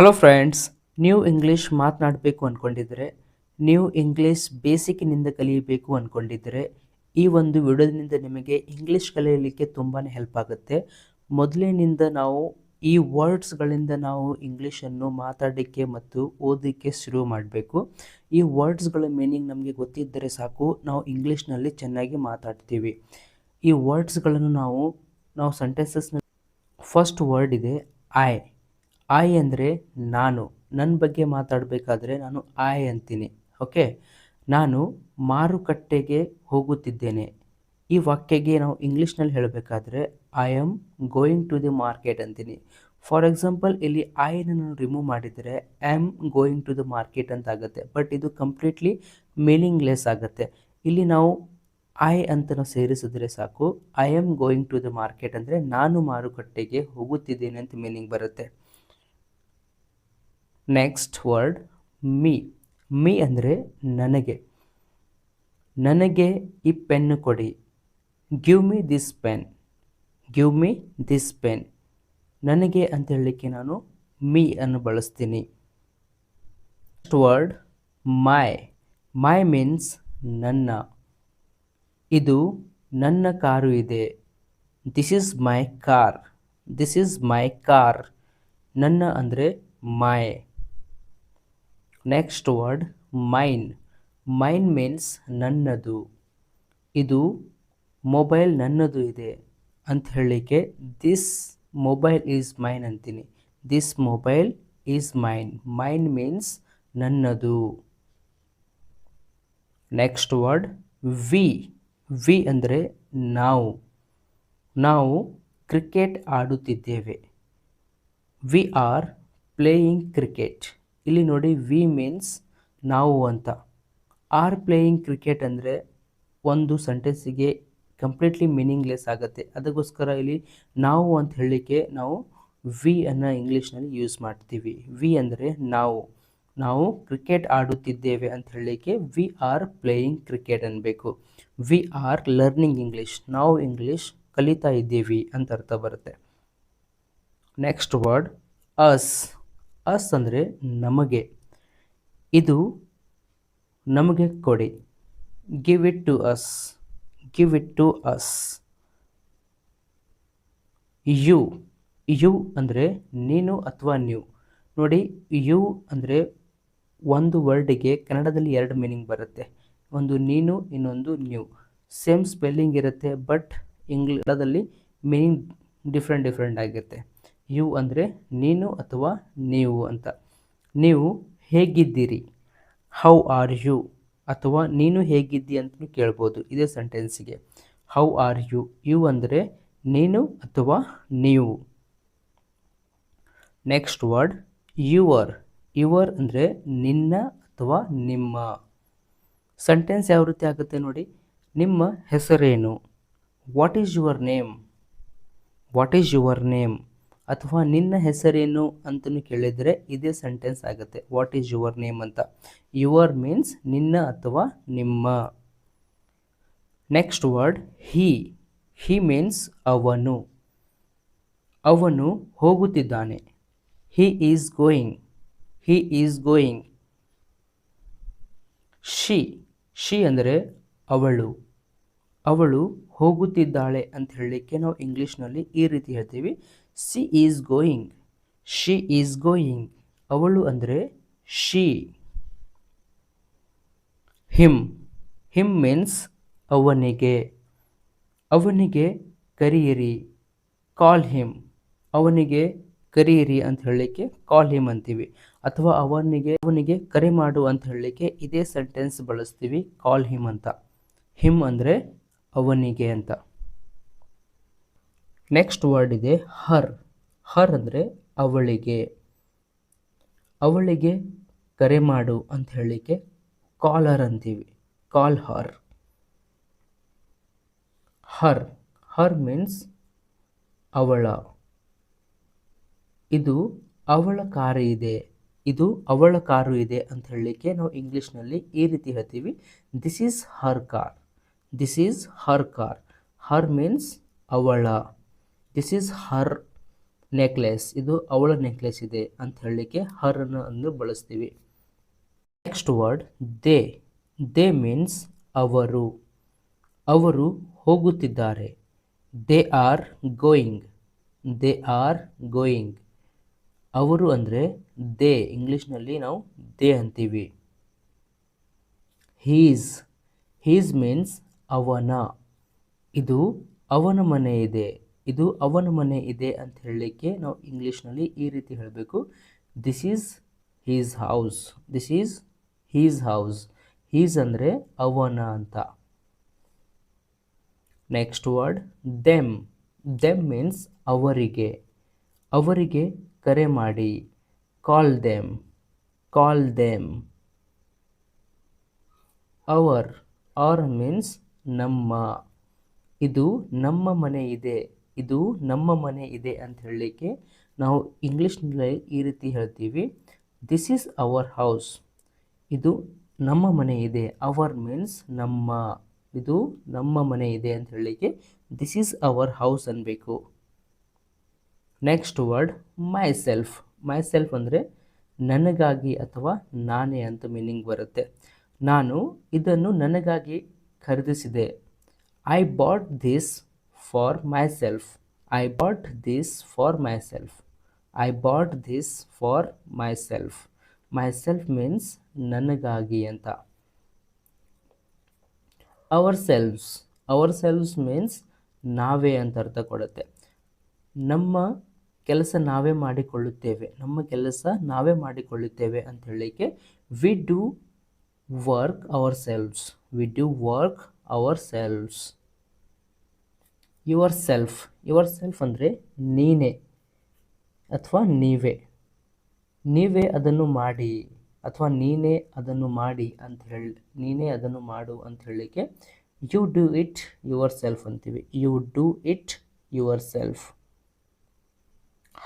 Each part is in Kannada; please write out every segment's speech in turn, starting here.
ಹಲೋ ಫ್ರೆಂಡ್ಸ್ ನೀವು ಇಂಗ್ಲೀಷ್ ಮಾತನಾಡಬೇಕು ಅಂದ್ಕೊಂಡಿದ್ರೆ ನೀವು ಇಂಗ್ಲೀಷ್ ಬೇಸಿಕ್ನಿಂದ ಕಲಿಯಬೇಕು ಅಂದ್ಕೊಂಡಿದ್ರೆ ಈ ಒಂದು ವಿಡಿಯೋದಿಂದ ನಿಮಗೆ ಇಂಗ್ಲೀಷ್ ಕಲಿಯಲಿಕ್ಕೆ ತುಂಬಾ ಹೆಲ್ಪ್ ಆಗುತ್ತೆ. ಮೊದಲಿನಿಂದ ನಾವು ಈ ವರ್ಡ್ಸ್ಗಳಿಂದ ನಾವು ಇಂಗ್ಲೀಷನ್ನು ಮಾತಾಡಲಿಕ್ಕೆ ಮತ್ತು ಓದಲಿಕ್ಕೆ ಶುರು ಮಾಡಬೇಕು. ಈ ವರ್ಡ್ಸ್ಗಳ ಮೀನಿಂಗ್ ನಮಗೆ ಗೊತ್ತಿದ್ದರೆ ಸಾಕು, ನಾವು ಇಂಗ್ಲೀಷ್ನಲ್ಲಿ ಚೆನ್ನಾಗಿ ಮಾತಾಡ್ತೀವಿ. ಈ ವರ್ಡ್ಸ್ಗಳನ್ನು ನಾವು ನಾವು ಸೆಂಟೆನ್ಸಸ್ನ ಫಸ್ಟ್ ವರ್ಡ್ ಇದೆ ಐ ಐ ಅಂದರೆ ನಾನು. ನನ್ನ ಬಗ್ಗೆ ಮಾತಾಡಬೇಕಾದ್ರೆ ನಾನು ಐ ಅಂತೀನಿ. ಓಕೆ ನಾನು ಮಾರುಕಟ್ಟೆಗೆ ಹೋಗುತ್ತಿದ್ದೇನೆ. ಈ ವಾಕ್ಯಗೆ ನಾವು ಇಂಗ್ಲೀಷ್ನಲ್ಲಿ ಹೇಳಬೇಕಾದ್ರೆ I am going to the market ಅಂತೀನಿ. ಫಾರ್ ಎಕ್ಸಾಂಪಲ್ ಇಲ್ಲಿ ಐನ ನಾನು ರಿಮೂವ್ ಮಾಡಿದರೆ I am going to the market ಅಂತ ಆಗುತ್ತೆ ಬಟ್ ಇದು ಕಂಪ್ಲೀಟ್ಲಿ ಮೀನಿಂಗ್ಲೆಸ್ ಆಗುತ್ತೆ. ಇಲ್ಲಿ ನಾವು ಐ ಅಂತ ಸೇರಿಸಿದ್ರೆ ಸಾಕು. I am going to the market ಅಂದರೆ ನಾನು ಮಾರುಕಟ್ಟೆಗೆ ಹೋಗುತ್ತಿದ್ದೇನೆ ಅಂತ ಮೀನಿಂಗ್ ಬರುತ್ತೆ. ನೆಕ್ಸ್ಟ್ ವರ್ಡ್ ಮೀ ಮೀ ಅಂದರೆ ನನಗೆ. ನನಗೆ ಈ ಪೆನ್ನು ಕೊಡಿ. Give me this pen give me this pen ನನಗೆ ಅಂತ ಹೇಳಲಿಕ್ಕೆ ನಾನು ಮೀ ಅನ್ನು ಬಳಸ್ತೀನಿ. Next word my my means ನನ್ನ. ಇದು ನನ್ನ ಕಾರು ಇದೆ. This is my car this is my car ನನ್ನ ಅಂದರೆ my next word mine mine means ನನ್ನದು. ಇದು ಮೊಬೈಲ್ ನನ್ನದು ಇದೆ ಅಂತ ಹೇಳಲಿಕ್ಕೆ ದಿಸ್ ಮೊಬೈಲ್ ಈಸ್ ಮೈನ್ ಅಂತೀನಿ. This mobile is mine mine means ನನ್ನದು. ನೆಕ್ಸ್ಟ್ ವರ್ಡ್ ವಿ ವಿ ಅಂದರೆ ನಾವು. ನಾವು ಕ್ರಿಕೆಟ್ ಆಡುತ್ತಿದ್ದೇವೆ. ವಿ ಆರ್ ಪ್ಲೇಯಿಂಗ್ ಕ್ರಿಕೆಟ್ ಇಲ್ಲಿ ನೋಡಿ ವಿ ಮೀನ್ಸ್ ನಾವು ಅಂತ. ಆರ್ ಪ್ಲೇಯಿಂಗ್ ಕ್ರಿಕೆಟ್ ಅಂದರೆ ಒಂದು ಸೆಂಟೆನ್ಸಿಗೆ ಕಂಪ್ಲೀಟ್ಲಿ ಮೀನಿಂಗ್ಲೆಸ್ ಆಗುತ್ತೆ. ಅದಕ್ಕೋಸ್ಕರ ಇಲ್ಲಿ ನಾವು ಅಂತ ಹೇಳಲಿಕ್ಕೆ ನಾವು ವಿ ಅನ್ನು ಇಂಗ್ಲೀಷ್ನಲ್ಲಿ ಯೂಸ್ ಮಾಡ್ತೀವಿ. ವಿ ಅಂದರೆ ನಾವು. ನಾವು ಕ್ರಿಕೆಟ್ ಆಡುತ್ತಿದ್ದೇವೆ ಅಂತ ಹೇಳಲಿಕ್ಕೆ ವಿ ಆರ್ ಪ್ಲೇಯಿಂಗ್ ಕ್ರಿಕೆಟ್ ಅನ್ನಬೇಕು ವಿ ಆರ್ ಲರ್ನಿಂಗ್ ಇಂಗ್ಲೀಷ್ ನಾವು ಇಂಗ್ಲೀಷ್ ಕಲಿತಾ ಇದ್ದೀವಿ ಅಂತ ಅರ್ಥ ಬರುತ್ತೆ. ನೆಕ್ಸ್ಟ್ ವರ್ಡ್ ಅಸ್ ಅಸ್ ಅಂದರೆ ನಮಗೆ. ಇದು ನಮಗೆ ಕೊಡಿ. Give it to us give it to us you you ಅಂದರೆ ನೀನು ಅಥವಾ ನೀವು. ನೋಡಿ ಯು ಅಂದರೆ ಒಂದು ವರ್ಡಿಗೆ ಕನ್ನಡದಲ್ಲಿ ಎರಡು ಮೀನಿಂಗ್ ಬರುತ್ತೆ. ಒಂದು ನೀನು, ಇನ್ನೊಂದು ನ್ಯೂ ಸೇಮ್ ಸ್ಪೆಲ್ಲಿಂಗ್ ಇರುತ್ತೆ ಬಟ್ ಇಂಗ್ಲೀಷದಲ್ಲಿ ಮೀನಿಂಗ್ ಡಿಫ್ರೆಂಟ್ ಡಿಫ್ರೆಂಟ್ ಆಗಿರುತ್ತೆ. ಯು ಅಂದರೆ ನೀನು ಅಥವಾ ನೀವು ಅಂತ. ನೀವು ಹೇಗಿದ್ದೀರಿ? ಹೌ ಆರ್ ಯು ಅಥವಾ ನೀನು ಹೇಗಿದ್ದಿ ಅಂತಲೂ ಕೇಳ್ಬೋದು ಇದೇ ಸೆಂಟೆನ್ಸಿಗೆ. ಹೌ ಆರ್ ಯು ಯು ಅಂದರೆ ನೀನು ಅಥವಾ ನೀವು. ನೆಕ್ಸ್ಟ್ ವರ್ಡ್ ಯುವರ್ ಯುವರ್ ಅಂದರೆ ನಿನ್ನ ಅಥವಾ ನಿಮ್ಮ. ಸೆಂಟೆನ್ಸ್ ಯಾವ ರೀತಿ ಆಗುತ್ತೆ ನೋಡಿ? ನಿಮ್ಮ ಹೆಸರೇನು? What is your name what is your name ಅಥವಾ ನಿನ್ನ ಹೆಸರೇನು ಅಂತಲೂ ಕೇಳಿದರೆ ಇದೇ ಸೆಂಟೆನ್ಸ್ ಆಗುತ್ತೆ. ವಾಟ್ ಈಸ್ ಯುವರ್ ನೇಮ್ ಅಂತ. ಯುವರ್ ಮೀನ್ಸ್ ನಿನ್ನ ಅಥವಾ ನಿಮ್ಮ. Next word he he means ಅವನು. ಅವನು ಹೋಗುತ್ತಿದ್ದಾನೆ. He is going he is going she she ಅಂದರೆ ಅವಳು. ಅವಳು ಹೋಗುತ್ತಿದ್ದಾಳೆ ಅಂತ ಹೇಳಲಿಕ್ಕೆ ನಾವು ಇಂಗ್ಲೀಷ್ನಲ್ಲಿ ಈ ರೀತಿ ಹೇಳ್ತೀವಿ. She is going she is going ಅವಳು ಅಂದರೆ ಶಿ ಹಿಮ್ ಹಿಮ್ ಮೀನ್ಸ್ ಅವನಿಗೆ. ಅವನಿಗೆ ಕರೀರಿ ಕಾಲ್ ಹಿಮ್ ಅವನಿಗೆ ಕರೀರಿ ಅಂತ ಹೇಳಲಿಕ್ಕೆ ಕಾಲ್ ಹಿಮ್ ಅಂತೀವಿ. ಅಥವಾ ಅವನಿಗೆ ಅವನಿಗೆ ಕರೆ ಮಾಡು ಅಂತ ಹೇಳಲಿಕ್ಕೆ ಇದೇ ಸೆಂಟೆನ್ಸ್ ಬಳಸ್ತೀವಿ. ಕಾಲ್ ಹಿಮ್ ಅಂತ. ಹಿಮ್ ಅಂದರೆ ಅವನಿಗೆ ಅಂತ. ನೆಕ್ಸ್ಟ್ ವರ್ಡ್ ಇದೆ ಹರ್. ಹರ್ ಅಂದರೆ ಅವಳಿಗೆ. ಅವಳಿಗೆ ಕರೆ ಮಾಡು ಅಂತ ಹೇಳಲಿಕ್ಕೆ ಕಾಲರ್ ಅಂತೀವಿ. ಕಾಲ್ ಹರ್ ಹರ್ ಹರ್ ಮೀನ್ಸ್ ಅವಳ. ಇದು ಅವಳ ಕಾರು ಇದೆ. ಇದು ಅವಳ ಕಾರು ಇದೆ ಅಂತ ಹೇಳಲಿಕ್ಕೆ ನಾವು ಇಂಗ್ಲೀಷ್ನಲ್ಲಿ ಈ ರೀತಿ ಹೇಳ್ತೀವಿ. This is her car this is her car her means ಅವಳ. ದಿಸ್ ಈಸ್ ಹರ್ ನೆಕ್ಲೆಸ್ ಇದು ಅವಳ ನೆಕ್ಲೆಸ್ ಇದೆ ಅಂತ ಹೇಳಲಿಕ್ಕೆ ಹರ್ ಅನ್ನು ಬಳಸ್ತೀವಿ. Next word they they means ಅವರು. ಅವರು ಹೋಗುತ್ತಿದ್ದಾರೆ. They are going they are going ಅವರು ಅಂದರೆ ದೇ ಇಂಗ್ಲೀಷ್ನಲ್ಲಿ ನಾವು ದೇ ಅಂತೀವಿ. ಹೀಸ್ ಹೀಸ್ ಮೀನ್ಸ್ ಅವನ. ಇದು ಅವನ ಮನೆ ಇದೆ. ಇದು ಅವನ ಮನೆ ಇದೆ ಅಂತ ಹೇಳಲಿಕ್ಕೆ ನಾವು ಇಂಗ್ಲೀಷ್ನಲ್ಲಿ ಈ ರೀತಿ ಹೇಳಬೇಕು. This is his house this is his house his ಅಂದರೆ ಅವನ ಅಂತ. Next word them them means ಅವರಿಗೆ. ಅವರಿಗೆ ಕರೆ ಮಾಡಿ. Call them call them our are means ನಮ್ಮ. ಇದು ನಮ್ಮ ಮನೆ ಇದೆ. ಇದು ನಮ್ಮ ಮನೆ ಇದೆ ಅಂತ ಹೇಳಲಿಕ್ಕೆ ನಾವು ಇಂಗ್ಲೀಷ್ನಲ್ಲಿ ಈ ರೀತಿ ಹೇಳ್ತೀವಿ. ದಿಸ್ ಈಸ್ ಅವರ್ ಹೌಸ್ ಇದು ನಮ್ಮ ಮನೆ ಇದೆ. ಅವರ್ ಮೀನ್ಸ್ ನಮ್ಮ. ಇದು ನಮ್ಮ ಮನೆ ಇದೆ ಅಂತ ಹೇಳಲಿಕ್ಕೆ ದಿಸ್ ಈಸ್ ಅವರ್ ಹೌಸ್ ಅನ್ಬೇಕು. Next word myself myself ಅಂದರೆ ನನಗಾಗಿ ಅಥವಾ ನಾನೇ ಅಂತ ಮೀನಿಂಗ್ ಬರುತ್ತೆ. ನಾನು ಇದನ್ನು ನನಗಾಗಿ ಖರೀದಿಸಿದೆ. I bought this bought this for myself I bought this for myself myself means ನನಗಾಗಿ ಅಂತ. Ourselves ourselves means ನಾವೇ ಅಂತ ಅರ್ಥ ಕೊಡುತ್ತೆ. ನಮ್ಮ ಕೆಲಸ ನಾವೇ ಮಾಡಿಕೊಳ್ಳುತ್ತೇವೆ. ನಮ್ಮ ಕೆಲಸ ನಾವೇ ಮಾಡಿಕೊಳ್ಳುತ್ತೇವೆ ಅಂತ ಹೇಳಲಿಕ್ಕೆ we do work ourselves we do work ourselves yourself. Yourself ಅಂದರೆ ನೀನೇ ಅಥವಾ ನೀವೇ. ನೀವೇ ಅದನ್ನು ಮಾಡಿ ಅಥವಾ ನೀನೇ ಅದನ್ನು ಮಾಡಿ ಅಂತ ಹೇಳಿ, ನೀನೇ ಅದನ್ನು ಮಾಡು ಅಂತ ಹೇಳಲಿಕ್ಕೆ you do it yourself ಅಂತೀವಿ. You do it yourself.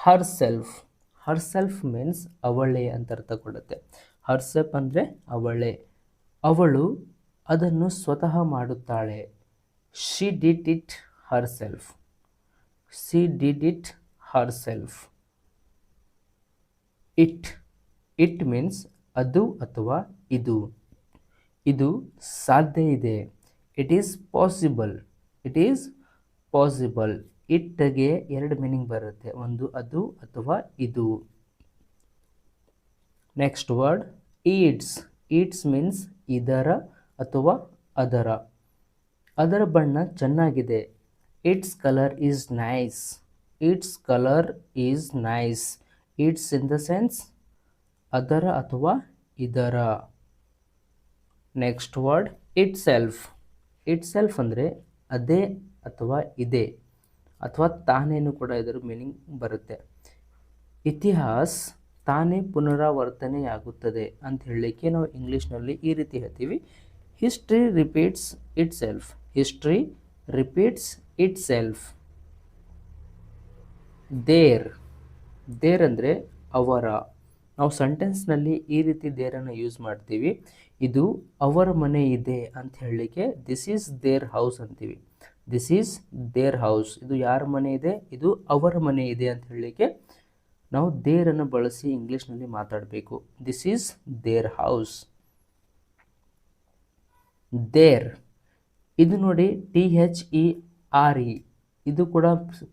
Herself herself means ಅವಳೇ ಅಂತ ಅರ್ಥ ಕೊಡುತ್ತೆ. ಹರ್ ಸೆಲ್ಫ್ ಅಂದರೆ ಅವಳೇ. ಅವಳು ಅದನ್ನು ಸ್ವತಃ ಮಾಡುತ್ತಾಳೆ. She did it she did it herself it it means ಅದು ಅಥವಾ ಇದು. ಇದು ಸಾಧ್ಯ ಇದೆ. It is possible it is possible ಇಟ್ಗೆ ಎರಡು ಮೀನಿಂಗ್ ಬರುತ್ತೆ. ಒಂದು ಅದು ಅಥವಾ ಇದು. Next word its its means ಇದರ ಅಥವಾ ಅದರ. ಅದರ ಬಣ್ಣ ಚೆನ್ನಾಗಿದೆ. Its colour is nice its colour is nice its in the sense ಅದರ ಅಥವಾ ಇದರ. Next word itself it ಅಂದರೆ ಅದೇ ಅಥವಾ ಇದೆ. ಅಥವಾ ತಾನೇನು ಕೂಡ ಇದರ ಮೀನಿಂಗ್ ಬರುತ್ತೆ. ಇತಿಹಾಸ ತಾನೇ ಪುನರಾವರ್ತನೆಯಾಗುತ್ತದೆ ಅಂತ ಹೇಳಲಿಕ್ಕೆ ನಾವು ಇಂಗ್ಲೀಷ್ನಲ್ಲಿ ಈ ರೀತಿ ಹೇಳ್ತೀವಿ. History repeats itself history repeats itself their their ಅಂದರೆ ಅವರ. ನಾವು ಸೆಂಟೆನ್ಸ್ನಲ್ಲಿ ಈ ರೀತಿ ದೇರನ್ನು ಯೂಸ್ ಮಾಡ್ತೀವಿ. ಇದು ಅವರ ಮನೆ ಇದೆ ಅಂತ ಹೇಳಲಿಕ್ಕೆ ದಿಸ್ ಈಸ್ ದೇರ್ ಹೌಸ್ ಅಂತೀವಿ. ದಿಸ್ ಈಸ್ ದೇರ್ ಹೌಸ್ ಇದು ಯಾರ ಮನೆ ಇದೆ? ಇದು ಅವರ ಮನೆ ಇದೆ ಅಂತ ಹೇಳಲಿಕ್ಕೆ ನಾವು ದೇರನ್ನು ಬಳಸಿ ಇಂಗ್ಲೀಷ್ನಲ್ಲಿ ಮಾತಾಡಬೇಕು. This is their house their ಇದು ನೋಡಿ T H E R. E ಇದು ಕೂಡ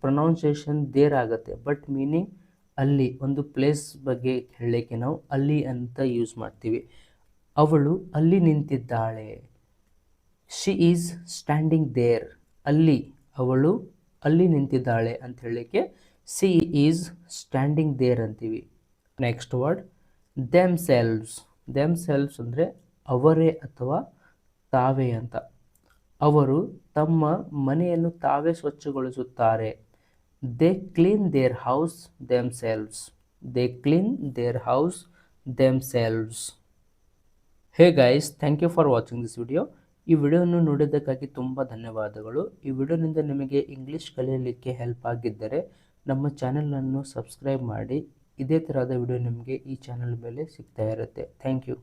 ಪ್ರೊನೌನ್ಸಿಯೇಷನ್ ದೇರ್ ಆಗುತ್ತೆ. ಬಟ್ ಮೀನಿಂಗ್ ಅಲ್ಲಿ, ಒಂದು ಪ್ಲೇಸ್ ಬಗ್ಗೆ ಹೇಳಲಿಕ್ಕೆ ನಾವು ಅಲ್ಲಿ ಅಂತ ಯೂಸ್ ಮಾಡ್ತೀವಿ. ಅವಳು ಅಲ್ಲಿ ನಿಂತಿದ್ದಾಳೆ. ಶಿ ಈಸ್ ಸ್ಟ್ಯಾಂಡಿಂಗ್ ದೇರ್ ಅಲ್ಲಿ ಅವಳು ಅಲ್ಲಿ ನಿಂತಿದ್ದಾಳೆ ಅಂತ ಹೇಳಲಿಕ್ಕೆ ಸಿ ಈಸ್ ಸ್ಟ್ಯಾಂಡಿಂಗ್ ದೇರ್ ಅಂತೀವಿ. Next word themselves themselves ಅಂದರೆ ಅವರೇ ಅಥವಾ ತಾವೇ ಅಂತ. ಅವರು ತಮ್ಮ ಮನೆಯನ್ನು ತಾವೇ ಸ್ವಚ್ಛಗೊಳಿಸುತ್ತಾರೆ. They clean their house themselves they clean their house themselves hey guys thank you for watching this video ಈ ವಿಡಿಯೋವನ್ನು ನೋಡಿದ್ದಕ್ಕಾಗಿ ತುಂಬ ಧನ್ಯವಾದಗಳು. ಈ ವಿಡಿಯೋನಿಂದ ನಿಮಗೆ ಇಂಗ್ಲೀಷ್ ಕಲಿಯಲಿಕ್ಕೆ ಹೆಲ್ಪ್ ಆಗಿದ್ದರೆ ನಮ್ಮ ಚಾನೆಲನ್ನು ಸಬ್ಸ್ಕ್ರೈಬ್ ಮಾಡಿ. ಇದೇ ಥರದ ವಿಡಿಯೋ ನಿಮಗೆ ಈ ಚಾನಲ್ ಮೇಲೆ ಸಿಗ್ತಾ ಇರುತ್ತೆ. Thank you